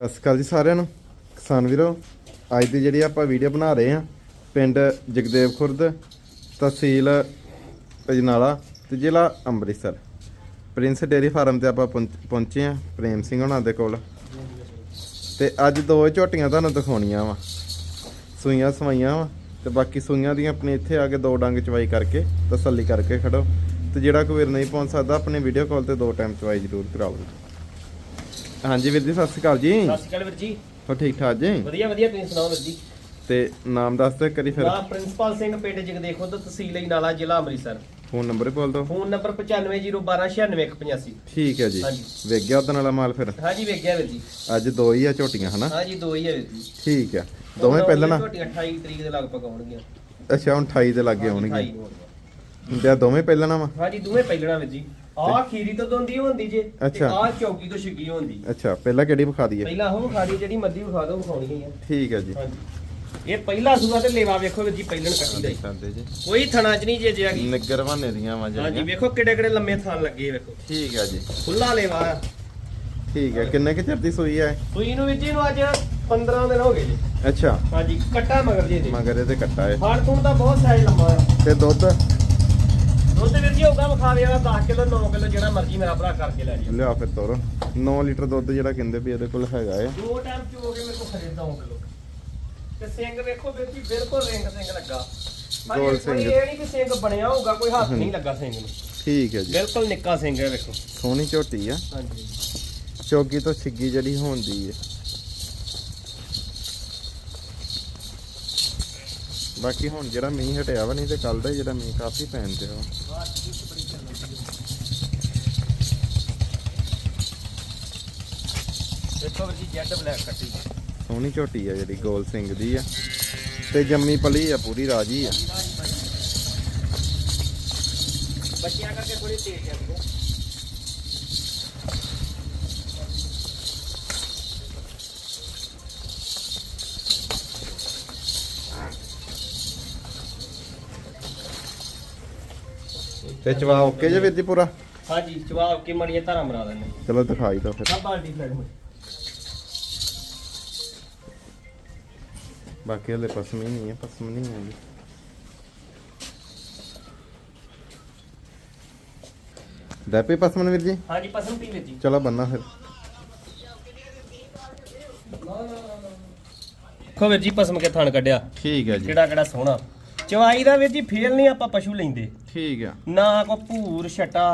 ਸਤਿ ਸ਼੍ਰੀ ਅਕਾਲ ਜੀ ਸਾਰਿਆਂ ਨੂੰ। ਕਿਸਾਨ ਵੀਰੋ, ਅੱਜ ਦੀ ਜਿਹੜੀ ਆਪਾਂ ਵੀਡੀਓ ਬਣਾ ਰਹੇ ਹਾਂ, ਪਿੰਡ ਜਗਦੇਵ ਖੁਰਦ ਤਹਿਸੀਲ ਅਜਨਾਲਾ ਤੇ ਜ਼ਿਲ੍ਹਾ ਅੰਮ੍ਰਿਤਸਰ। ਪ੍ਰਿੰਸ ਡੇਰੀ ਫਾਰਮ ਤੇ ਆਪਾਂ ਪਹੁੰਚ- ਪਹੁੰਚੇ ਹਾਂ, ਪ੍ਰੇਮ ਸਿੰਘ ਉਹਨਾਂ ਦੇ ਕੋਲ। ਤੇ ਅੱਜ ਦੋ ਝੋਟੀਆਂ ਤੁਹਾਨੂੰ ਦਿਖਾਉਣੀਆਂ ਵਾ। ਸੂਈਆਂ ਸਵਾਈਆਂ ਵਾ ਤੇ ਬਾਕੀ ਸੂਈਆਂ ਦੀਆਂ ਆਪਣੇ ਇੱਥੇ ਆ ਕੇ ਦੋ ਡੰਗ ਚਵਾਈ ਕਰਕੇ ਤਸੱਲੀ ਕਰਕੇ ਖੜੋ। ਤੇ ਜਿਹੜਾ ਕੋਈ ਵੀਰ ਨਹੀਂ ਪਹੁੰਚ ਸਕਦਾ, ਆਪਣੇ ਵੀਡੀਓ ਕਾਲ ਤੇ ਦੋ ਟਾਈਮ ਚਵਾਈ ਜ਼ਰੂਰ ਕਰਾਓ। ਹਾਂਜੀ ਵੀਰ ਜੀ ਸਤਿ ਸ਼੍ਰੀ ਅਕਾਲ ਜੀ। ਸਤਿ ਸ਼੍ਰੀ ਅਕਾਲ ਵੀਰ ਜੀ। ਹੋ ਠੀਕ ਠਾਕ ਜੀ? ਵਧੀਆ ਵਧੀਆ ਤੁਸੀਂ ਸੁਣਾਓ ਵੀਰ ਜੀ? ਤੇ ਨਾਮ ਦੱਸ ਦਿਓ ਕਰੀ ਫਿਰ। ਨਾਮ ਪ੍ਰਿੰਸੀਪਲ ਸਿੰਘ ਪਿੰਡ ਜਗਦੇਖ ਖੁਦ ਤਹਿਸੀਲ ਨਾਲਾ ਜ਼ਿਲ੍ਹਾ ਅੰਮ੍ਰਿਤਸਰ। ਫੋਨ ਨੰਬਰ ਬੋਲ ਦਿਓ। ਫੋਨ ਨੰਬਰ 9501296185 ਠੀਕ ਹੈ ਜੀ। ਹਾਂਜੀ। ਵੇਖ ਗਿਆ ਉਹਦੇ ਨਾਲ ਮਾਲ ਫਿਰ? ਹਾਂਜੀ ਵੇਖਿਆ ਵੀਰ ਜੀ। ਅੱਜ ਦੋ ਹੀ ਆ ਝੋਟੀਆਂ ਹਨਾ? ਹਾਂਜੀ ਦੋ ਹੀ ਹੈ ਵੀਰ ਜੀ। ਠੀਕ ਆ ਦੋਵੇਂ ਪਹਿਲਾਂ ਨਾ ਝੋਟੀਆਂ 28 ਤਰੀਕ ਦੇ ਲਗਭਗ ਆਉਣਗੀਆਂ ਅੱਛਾ ਹੁਣ 28 ਦੇ ਲੱਗੇ 28 ਨੂੰ ਆਉਣਗੀਆਂ। ਤੇ ਆਹ ਦੋਵੇਂ ਪਹਿਲਾਂ ਨਾ ਵਾ? ਹਾਂਜੀ ਦੋਵੇਂ ਪਹਿਲਣਾ ਵੀਰ ਜੀ। ਆਹ ਖੀਰੀ ਤੋਂ ਦੋਂਦੀ ਹੁੰਦੀ ਜੇ ਤੇ ਅੱਛਾ। ਆਹ ਚੌਕੀ ਤੋਂ ਛਿੱਗੀ ਹੁੰਦੀ। ਅੱਛਾ ਪਹਿਲਾਂ ਕਿਹੜੀ ਵਿਖਾ ਦਈਏ ਪਹਿਲਾਂ ਉਹ ਵਿਖਾ ਦੀ ਜਿਹੜੀ ਮੱਦੀ ਵਿਖਾ ਦੋ ਵਿਖਾਉਣੀ ਹੈ ਠੀਕ ਹੈ ਜੀ। ਹਾਂਜੀ। ਇਹ ਪਹਿਲਾ ਸੂਆ ਤੇ ਲੇਵਾ ਵੇਖੋ ਵੀਰ ਜੀ ਪਹਿਲਣ ਕੱਟੀ ਦਾ ਹੀ। ਜੀ। ਕੋਈ ਥਣਾ ਚ ਨਹੀਂ ਜੇ ਜਿਆ ਗਈ। ਨਿੱਗਰ ਬਹਾਨੇ ਦੀਆਂ ਵਾ ਹਾਂਜੀ ਜਿਹੜੀਆਂ ਵੇਖੋ ਕਿੱਡੇ ਕਿੱਡੇ ਲੰਮੇ ਥਣ ਲੱਗੇ ਵੇਖੋ। ਠੀਕ ਹੈ ਜੀ। ਖੁੱਲਾ ਲੇਵਾ। ਆ ਠੀਕ ਹੈ ਕਿੰਨੇ ਕਿ ਚਿਰ ਦੀ ਸੂਈ ਹੈ? ਸੂਈ ਨੂੰ ਵਿੱਚ ਇਹਨੂੰ ਅੱਜ 15 ਦਿਨ ਹੋ ਗਏ ਜੀ। ਅੱਛਾ। ਹਾਂਜੀ ਕੱਟਾ ਮਗਰ ਜੀ ਦੇ ਮਗਰ ਇਹਦੇ ਕੱਟਾ ਹੈ। ਫਾੜ ਤੋਂ ਤਾਂ ਬਹੁਤ ਸਾਈਜ਼ ਲੰਮਾ ਆ। ਤੇ ਦੁੱਧ? ਦੁੱਧ ਵੀਰ ਜੀ ਹੋਊਗਾ ਵਿਖਾਵੇ ਵਾਲਾ 10 ਕਿਲੋ 9 ਕਿਲੋ ਜਿਹੜਾ ਮਰਜ਼ੀ ਮੇਰਾ ਭਰਾ ਕਰਕੇ ਲੈ ਜੀ ਲਿਆ ਫਿਰ ਤੋਰ। 9 ਲੀਟਰ ਦੁੱਧ ਜਿਹੜਾ ਕਹਿੰਦੇ ਵੀ ਇਹਦੇ ਕੋਲ ਹੈਗਾ ਹੈ ਦੋ ਟਾਈਮ ਚ ਹੋ ਗਏ ਮੇਰੇ ਕੋਲ ਖਰੀਦ 9 ਕਿਲੋ। ਤੇ ਸਿੰਘ ਵੇਖੋ ਵੀਰ ਜੀ ਬਿਲਕੁਲ ਰਿੰਗ ਸਿੰਘ ਲੱਗਾ। ਗੋਲ ਸਿੰਘ। ਇਹ ਨਹੀਂ ਕਿ ਸਿੰਘ ਬਣਿਆ ਹੋਊਗਾ ਕੋਈ ਹੱਥ ਨਹੀਂ ਲੱਗਾ ਸਿੰਘ ਨੂੰ। ਠੀਕ ਹੈ ਜੀ। ਬਿਲਕੁਲ ਨਿੱਕਾ ਸਿੰਘ ਹੈ ਵੇਖੋ। ਸੋਹਣੀ ਝੋਟੀ ਆ। ਹਾਂਜੀ। ਚੌਗੀ ਤੋਂ ਛਿੱਗੀ ਜਿਹੜੀ ਹੁੰਦੀ ਹੈ ਬਾਕੀ ਹੁਣ ਜਿਹੜਾ ਮੀਂਹ ਹਟਿਆ ਵਾ ਨਹੀਂ ਤੇ ਕੱਲ ਦਾ ਜਿਹੜਾ ਮੀਂਹ ਕਾਫੀ ਪੈਣ ਤੇ ਜੈਡ ਬਲੈਕ ਕੱਟੀ। ਸੋਹਣੀ ਝੋਟੀ ਆ ਜਿਹੜੀ ਗੋਲ ਸਿੰਘ ਦੀ ਆ। ਤੇ ਜੰਮੀ ਪਲੀ ਆ ਪੂਰੀ ਰਾਜੀ ਆ। ਬੱਚਿਆਂ ਕਰਕੇ ਥੋੜੀ ਤੇਜ਼ ਆ ਤੇ ਚਵਾ ਓਕੇ ਜੇ ਵੀਰ ਜੀ ਪੂਰਾ ਹਾਂਜੀ ਜਵਾਬ ਕੀ ਮੜੀਏ ਧਾਰਾਂ ਬਣਾ ਦਿੰਦੇ। ਚਲੋ ਦਿਖਾਈ ਦੋ ਫਿਰ। ਸਭ ਬਾਲਟੀ ਬਾਕੀ ਹਲੇ ਪਸਮੀ ਨਹੀਂ ਹੈ ਪਸਮ ਨਹੀਂ ਹੈ। ਜੀ ਡੈਪੀ ਪਸਮਨ ਵੀਰ ਜੀ ਹਾਂਜੀ ਪਸੰਦ ਪੀ ਵਿੱਚ ਜੀ ਚਲੋ ਬੰਨਾ ਫਿਰ। ਵੀਰ ਜੀ ਪਸਮ ਕੇ ਥਣ ਕੱਢਿਆ? ਠੀਕ ਹੈ ਜੀ। ਕਿਹੜਾ ਕਿਹੜਾ ਸੋਹਣਾ। ਚਵਾਈ ਦਾ ਵੀਰ ਜੀ ਫੇਲ ਨਹੀਂ ਆਪਾਂ ਪਸ਼ੂ ਲੈਂਦੇ। ਠੀਕ ਆ। ਨਾ ਕੋ ਭੂਰ ਛਟਾ।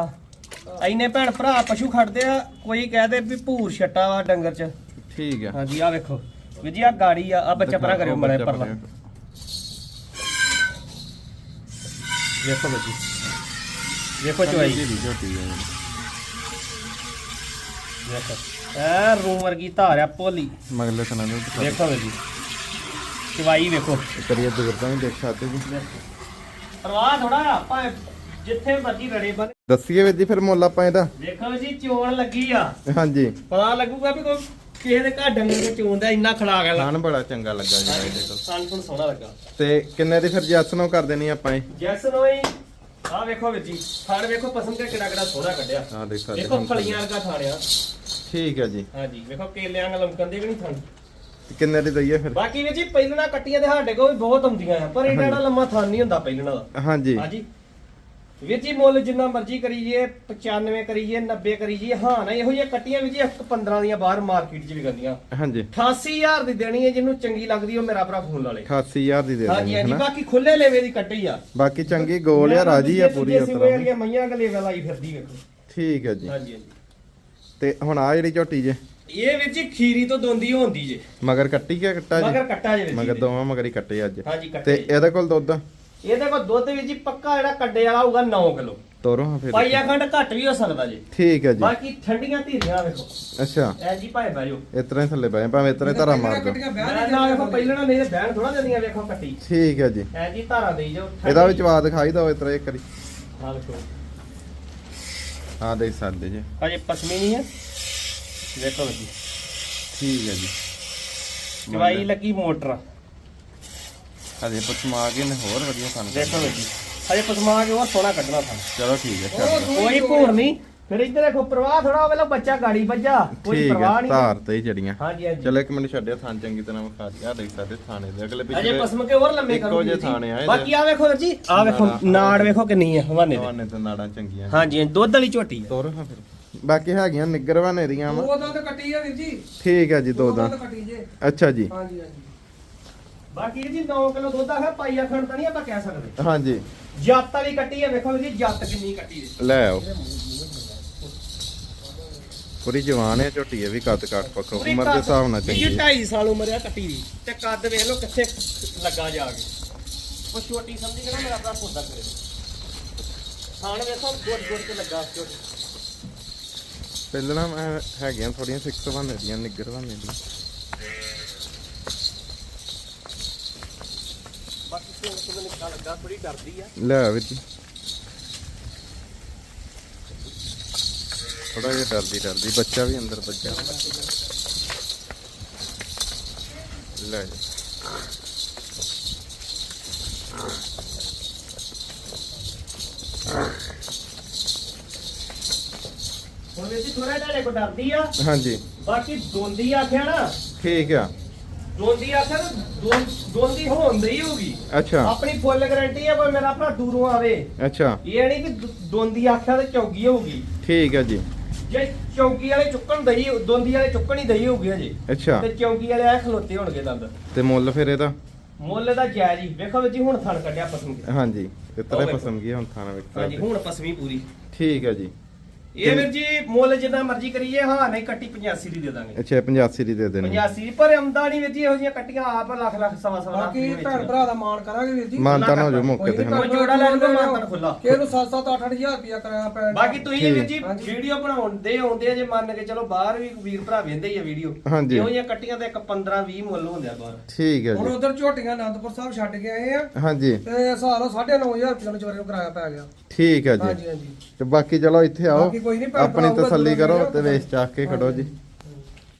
ਐਨੇ ਭੈਣ ਭਰਾ ਪਸ਼ੂ ਖੜਦੇ ਆ ਕੋਈ ਕਹਦੇ ਵੀ ਭੂਰ ਛਟਾ ਵਾ ਡੰਗਰ ਚ। ਠੀਕ ਆ। ਹਾਂਜੀ ਆ ਵੇਖੋ। ਵੀਰ ਜੀ ਆ ਗਾੜੀ ਆ ਆ ਬੱਚਾ ਪਰਾਂ ਕਰਿਓ ਮੜੇ ਪਰਲਾ। ਵੇਖੋ ਵੀਰ ਜੀ। ਵੇਖੋ ਚਵਾਈ। ਦੀ ਵੇਖੋ ਐ ਰੂਮ ਵਰਗੀ ਧਾਰ ਆ ਪੋਲੀ ਮਗਲੇ ਸਨਾਂ ਨੂੰ ਦਿਖਾ ਵੇਖੋ ਵੀਰ ਜੀ ਚਵਾਈ ਵੇਖੋ। ਕਰੀਏ ਦੁਰਦਾ ਵੀ ਦੇਖ ਸਕਦੇ ਜੀ। ਪਰਵਾਹ ਥੋੜਾ ਆਪਾਂ ਜਿੱਥੇ ਮਰਜ਼ੀ ਰੜੇ ਬਣ। ਦੱਸੀਏ ਵੀਰ ਜੀ ਫਿਰ ਮੁੱਲ ਆਪਾਂ ਇਹਦਾ। ਵੇਖੋ ਜੀ ਚੋਣ ਲੱਗੀ ਆ। ਹਾਂਜੀ। ਪਤਾ ਲੱਗੂਗਾ ਵੀ ਕੋਈ ਕਿਸੇ ਦੇ ਘਰ ਡੰਗਰ ਦੇ ਚੋਣ ਦਾ ਇੰਨਾ ਖੜਾ ਗਿਆ ਖਾਣ ਬੜਾ ਚੰਗਾ ਲੱਗਾ ਜੀ ਇਹਦੇ ਸਾਨੂੰ ਤੁਹਾਨੂੰ ਸੋਹਣਾ ਲੱਗਾ। ਤੇ ਕਿੰਨੇ ਦੀ ਫਿਰ ਜੈਸ ਨੂੰ ਕਰ ਦੇਣੀ ਆਪਾਂ ਇਹ? ਜੈਸ ਨੋਈ ਆ ਵੇਖੋ ਵੀਰ ਜੀ ਥਾਣ ਵੇਖੋ ਪਸੰਦ ਕੇ ਕਿਹੜਾ ਕਿਹੜਾ ਸੋਹਣਾ ਕੱਢਿਆ। ਹਾਂ ਦੇਖ ਸਕਦੇ ਹਾਂ। ਫਲੀਆਂ ਵਰਗਾ ਥਾਣਿਆ ਠੀਕ ਹੈ ਜੀ। ਹਾਂਜੀ ਵੇਖੋ ਕੇਲਿਆਂ ਨਾਲ ਲਮਕਣ ਦੇ ਵੀ ਨਹੀਂ ਥਾਣ। ਤੇ ਕਿੰਨੇ ਦੀ ਦਈਏ ਫਿਰ? ਬਾਕੀ ਵੀਰ ਜੀ ਪਹਿਲਣਾ ਕੱਟੀਆਂ ਦੇ ਸਾਡੇ ਕੋਲ ਵੀ ਬਹੁਤ ਆਉਂਦੀਆਂ ਆ ਪਰ ਇਹਦਾ ਜਿਹੜਾ ਲੰਮਾ ਥਾਨ ਨਹੀਂ ਹੁੰਦਾ ਪਹਿਲਣਾ ਦਾ। ਹਾਂਜੀ। ਹਾਂਜੀ। ਵੀਰ ਜੀ ਮੁੱਲ ਜਿੰਨਾ ਮਰਜ਼ੀ ਕਰੀਏ 95 ਕਰੀਏ 90 ਕਰੀਏ ਹਾਂ ਨਾ ਇਹੋ ਜਿਹੀਆਂ ਕੱਟੀਆਂ ਵੀ ਜੀ ਇੱਕ 15 ਦੀਆਂ ਬਾਹਰ ਮਾਰਕੀਟ 'ਚ ਵੀ ਗੰਦੀਆਂ ਹਾਂਜੀ। 88000 ਦੀ ਦੇਣੀ ਹੈ ਜਿਹਨੂੰ ਚੰਗੀ ਲੱਗਦੀ ਉਹ ਮੇਰਾ ਭਰਾ ਫੋਨ ਲਾ ਲੇ। 88000 ਦੀ ਦੇ ਹਾਂਜੀ ਦੇਣੀ ਹਾਂਜੀ ਹੈ ਨਾ ਬਾਕੀ ਖੁੱਲੇ ਲੇਵੇ ਦੀ ਕੱਟੀ ਆ। ਬਾਕੀ ਚੰਗੀ ਗੋਲ ਆ ਰਾਜੀ ਆ ਪੂਰੀ ਤਰ੍ਹਾਂ ਵਾਲੀਆਂ ਮਈਆਂ ਗਲੇ ਵਾਲੀ ਫਿਰਦੀ ਵੇਖੋ। ਠੀਕ ਹੈ ਜੀ। ਹਾਂਜੀ ਹਾਂਜੀ। ਤੇ ਹੁਣ ਆ ਜਿਹੜੀ ਝੋਟੀ ਜੇ। ਇਹ ਜੀ ਖੀਰੀ ਤੋਂ ਦੋਂਦੀ ਹੁੰਦੀ ਜੇ। ਮਗਰ ਕੱਟੀ ਕਿ ਕੱਟਾ ਜੀ? ਮਗਰ ਕੱਟਾ ਜੇ ਮਗਰ। ਦੋਵਾਂ ਮਗਰ ਹੀ ਕੱਟੇ ਅੱਜ। ਹਾਂਜੀ ਤੇ ਕੱਟੇ ਇਹਦੇ ਕੋਲ ਦੁੱਧ? ਇਹਦੇ ਕੋਲ ਦੁੱਧ ਵਿੱਚ ਜੀ ਪੱਕਾ ਜਿਹੜਾ ਕੱਡੇ ਵਾਲਾ ਹੋਊਗਾ 9 ਕਿਲੋ। ਤੋਰੋ ਹਾਂ ਫਿਰ। ਪਾਈਆ ਖੰਡ ਘੱਟ ਵੀ ਹੋ ਸਕਦਾ ਜੀ। ਠੀਕ ਹੈ ਜੀ। ਬਾਕੀ ਠੰਡੀਆਂ ਧੀਰੀਆਂ ਵੇਖੋ। ਅੱਛਾ। ਐ ਜੀ ਭਾਵੇਂ ਬਾਜੋ ਇਸ ਤਰ੍ਹਾਂ ਹੀ ਥੱਲੇ ਬੈ ਭਾਵੇਂ ਇਸ ਤਰ੍ਹਾਂ ਹੀ ਧਾਰਾ ਮਾਰ ਦੋ ਮੈਂ ਨਾ ਵੇਖੋ ਪਹਿਲਣਾ ਨਹੀਂ ਤੇ ਬਹਿਣ ਥੋੜਾ ਦਿੰਦੀਆਂ ਵੇਖੋ ਕੱਟੀ। ਠੀਕ ਹੈ ਜੀ। ਐ ਜੀ ਧਾਰਾ ਦੇਈ ਜਾਓ ਇਹਦਾ ਵੀ ਜਵਾਬ ਦਿਖਾਈ ਦਿਓ ਇਸ ਤਰ੍ਹਾਂ ਇੱਕ ਵਾਰੀ। ਹਾਂ ਵੇਖੋ। ਹਾਂ ਦੇ ਸਕਦੇ ਜੀ। ਅਜੇ ਪਸਮੀ ਨਹੀਂ ਹੈ। ਵੇਖੋ ਜੀ। ਠੀਕ ਹੈ ਜੀ। ਚਵਾਈ ਲੱਗੀ ਮੋਟਰ। ਹਜੇ ਪਛਮਾ ਕੇ ਨੇ ਹੋਰ ਵਧੀਆ ਖਾਣ ਦੇਖੋ ਜੀ। ਅਜੇ ਪਸਮਾ ਕੇ ਹੋਰ ਸੋਹਣਾ ਕੱਢਣਾ ਥਾ ਚਲੋ ਠੀਕ ਹੈ। ਕੋਈ ਭੂਰ ਨਹੀਂ। ਫਿਰ ਇੱਧਰ ਦੇਖੋ ਪ੍ਰਵਾਹ ਥੋੜਾ ਵੇਲੇ ਬੱਚਾ ਗਾੜੀ ਵੱਜਾ। ਕੋਈ ਪ੍ਰਵਾਹ ਨਹੀਂ। ਧਾਰ ਤੇ ਹੀ ਜੜੀਆਂ ਹਾਂਜੀ ਹਾਂਜੀ। ਚਲੋ ਇੱਕ ਮਿੰਟ ਛੱਡਿਆ ਥਾਂ ਚੰਗੀ ਤਰ੍ਹਾਂ ਵਿਖਾ ਦਿਆ ਦੇਖ ਸਕਦੇ ਥਾਣੇ ਦੇ ਅਗਲੇ ਅਜੇ ਪਿਛਲੇ ਪਸਮ ਕੇ ਹੋਰ ਲੰਮੇ ਇੱਕੋ ਕਰੋ ਜਿਹੇ ਥਾਣੇ ਆ ਇਹਦੇ। ਬਾਕੀ ਆ ਵੇਖੋ ਵੀਰ ਜੀ ਆ ਵੇਖੋ ਨਾੜਾਂ। ਵੇਖੋ ਕਿੰਨੀ ਆ ਹਵਾਨੇ ਦੇ। ਦਵਾਨੇ ਤੇ ਨਾੜਾਂ ਚੰਗੀਆਂ ਹਾਂਜੀ ਹਾਂਜੀ, ਦੁੱਧ ਵਾਲੀ ਝੋਟੀ ਆ। ਤੋਰ ਹਾਂ ਫਿਰ। ਬਾਕੀ ਹੈਗੀਆਂ ਨਿੱਗਰ ਵਾਨੇ ਦੀਆਂ ਵਾ। ਦੋ ਦੰਦ ਕੱਟੀ ਆ ਵੀਰ ਜੀ। ਠੀਕ ਹੈ ਜੀ ਦੋ ਦਾ ਕੱਟੀ ਜੇ। ਅੱਛਾ ਜੀ। ਹਾਂਜੀ ਹਾਂਜੀ। ਬਾਕੀ ਜੀ 9 ਕਿਲੋ ਦੁੱਧ ਆ ਪਾਈਆ ਖਣ ਤਾਂ ਨਹੀਂ ਆਪਾਂ ਕਹਿ ਸਕਦੇ। ਹਾਂਜੀ। ਜੱਤ ਵਾਲੀ ਕੱਟੀ ਆ ਵੇਖੋ ਵੀਰ ਜੀ ਜੱਤ ਕਿੰਨੀ ਕੱਟੀ ਦੇ ਲੈ ਆਓ। ਪੂਰੀ ਜਵਾਨ ਹੈ ਝੋਟੀ ਵੀ ਕੱਦ ਕਾਟ ਪੱਖੋਂ ਉਮਰ ਦੇ ਹਿਸਾਬ ਨਾਲ ਜੀ ਚੰਗੀ ਹੈ। 2.5 ਸਾਲ ਉਮਰ ਆ ਕੱਟੀ ਦੀ ਤੇ ਕੱਦ ਵੇਖ ਲਓ ਕਿੱਥੇ ਲੱਗਾ ਜਾ ਕੇ। ਉਹ ਛੋਟੀ ਸਮਝੀ ਕਿ ਨਾ ਮੇਰਾ ਭਰਾ ਸੌਦਾ ਕਰੇ ਖਾਣ ਵੇਖੋ ਗੁੱਡ ਗੁੱਡ ਤੇ ਲੱਗਾ ਝੋਟੀ। ਪਹਿਲਾਂ ਮੈਂ ਹੈਗੀਆਂ ਥੋੜੀਆਂ 6 ਵਾਨੇ ਦੀਆਂ ਨਿੱਗਰ ਵਾਨੇ ਦੀਆਂ। ਬਾਕੀ ਤੋਂ ਨਿਕਾ ਲੱਗਾ ਥੋੜੀ ਡਰਦੀ ਆ। ਲੈ ਜੀ। ਥੋੜਾ ਜਿਹਾ ਡਰਦੀ ਡਰਦੀ ਬੱਚਾ ਵੀ ਅੰਦਰ ਬੱਚਾ ਲੈ ਜੀ। ਹੁਣ ਵੀਰ ਜੀ ਥੋੜਾ ਤੁਹਾਡੇ ਕੋ ਡਰਦੀ ਆ। ਹਾਂਜੀ। ਬਾਕੀ ਦੋਂਦੀ ਆਖਿਆ ਨਾ ਠੀਕ ਆ। ਦੋਂਦੀ ਆਖਿਆ ਨਾ ਦੋਂਦੀ ਹੋਣ ਹੀ ਹੋਊਗੀ। ਅੱਛਾ। ਆਪਣੀ ਫੁੱਲ ਗਾਰੰਟੀ ਆ ਕੋਈ ਮੇਰਾ ਭਰਾ ਦੂਰੋਂ ਆਵੇ। ਅੱਛਾ। ਇਹ ਨਹੀਂ ਦ- ਦੋਂਦੀ ਆਖਿਆ ਤੇ ਚੌਗੀ ਹੋਊਗੀ। ਠੀਕ ਹੈ ਜੀ। ਜੇ ਚੌਗੀ ਵਾਲੇ ਚੁੱਕਣ ਦਈ ਦੋਂਦੀ ਵਾਲੇ ਚੁੱਕਣ ਹੀ ਦਈ ਹੋਊਗੀ ਹਜੇ। ਅੱਛਾ। ਤੇ ਚੌਗੀ ਵਾਲੇ ਆ ਖਲੋਤੇ ਹੋਣਗੇ ਦੰਦ। ਤੇ ਮੁੱਲ ਫਿਰ ਇਹਦਾ? ਮੁੱਲ ਦਾ ਜਾਇਜ਼ ਹੀ। ਵੇਖੋ ਜੀ ਹੁਣ ਥਣ ਕੱਢਿਆ ਪਸਮ ਕੇ ਹਾਂਜੀ ਇਤਰੇ ਵੇਖੋ। ਪਸੰਦ ਕੀ ਹੁਣ ਖਾਣਾ ਵਿੱਚ ਹਾਂਜੀ ਹੁਣ ਪਸਮੀ ਪੂਰੀ। ਠੀਕ ਹੈ ਜੀ। ਇਹ ਵੀਰ ਜੀ ਮੁੱਲ ਜਿੰਨਾ ਮਰਜ਼ੀ ਕਰੀਏ ਹਾਂ ਨਹੀਂ ਕੱਟੀ 85 ਦੀ ਦੇ ਦਾਂਗੇ ਅੱਛਾ 85 ਦੀ ਦੇ ਦੇਣੀ 85 ਪਰ ਆਮਦਾਨੀ ਵੀਰ ਜੀ ਇਹੋ ਜਿਹੀਆਂ ਕੱਟੀਆਂ ਆਪ ਲੱਖ ਲੱਖ ਸਵਾ ਸਵਾ ਲੱਖ ਬਾਕੀ ਦੀ ਭੈਣ। ਭਰਾ ਦਾ ਮਾਣ ਕਰਾਂਗੇ ਵੀਰ ਜੀ ਮਾਨਤਾ ਨਾ ਹੋ ਜਾਓ ਮੌਕੇ ਤੇ ਹਨਾ ਜੋੜਾ ਲੈ ਲਓ, ਮਾਨਤਾਨ ਖੁੱਲਾ। ਕਿ ਇਹਨੂੰ 7-7 8-8000 ਰੁਪਇਆ ਕਰਾਇਆ ਪੈਣਾ ਬਾਕੀ ਤੁਸੀਂ। ਵੀਰ ਜੀ। ਵੀਡੀਓ ਬਣਾਉਂਦੇ ਆਉਂਦੇ ਆ ਜੇ ਮੰਨ ਕੇ ਚਲੋ ਬਾਹਰ ਵੀ ਵੀਰ ਭਰਾ ਵੇਂਦੇ ਹੀ ਆ ਵੀਡੀਓ ਹਾਂਜੀ। ਇਹੋ ਜਿਹੀਆਂ ਕੱਟੀਆਂ ਤੇ ਇੱਕ 15 20 ਮੁੱਲ ਹੁੰਦੇ ਆ ਬਾਹਰ ਠੀਕ ਹੈ ਹੁਣ ਜੀ ਉਧਰ ਝੋਟੀਆਂ ਆਨੰਦਪੁਰ ਸਾਹਿਬ ਛੱਡ ਕੇ ਆਏ ਆ ਹਾਂਜੀ ਤੇ ਨਾਲ 9500 ਰੁਪਇਆ ਨੂੰ ਚੋਰੇ ਨੂੰ ਕਿਰਾਇਆ ਪੈ ਗਿਆ ਠੀਕ ਹੈ ਜੀ। ਹਾਂਜੀ ਹਾਂਜੀ। ਤੇ ਬਾਕੀ ਚਲੋ ਇੱਥੇ ਆਓ। ਬਾਕੀ ਕੋਈ ਨੀ, ਭੈਣ ਆਪਣੀ ਤਸੱਲੀ ਦੂਰੋਂ ਕਰੋ ਤੇ ਵੇਚ ਚਾਕ ਕੇ ਖੜੋ ਜੀ।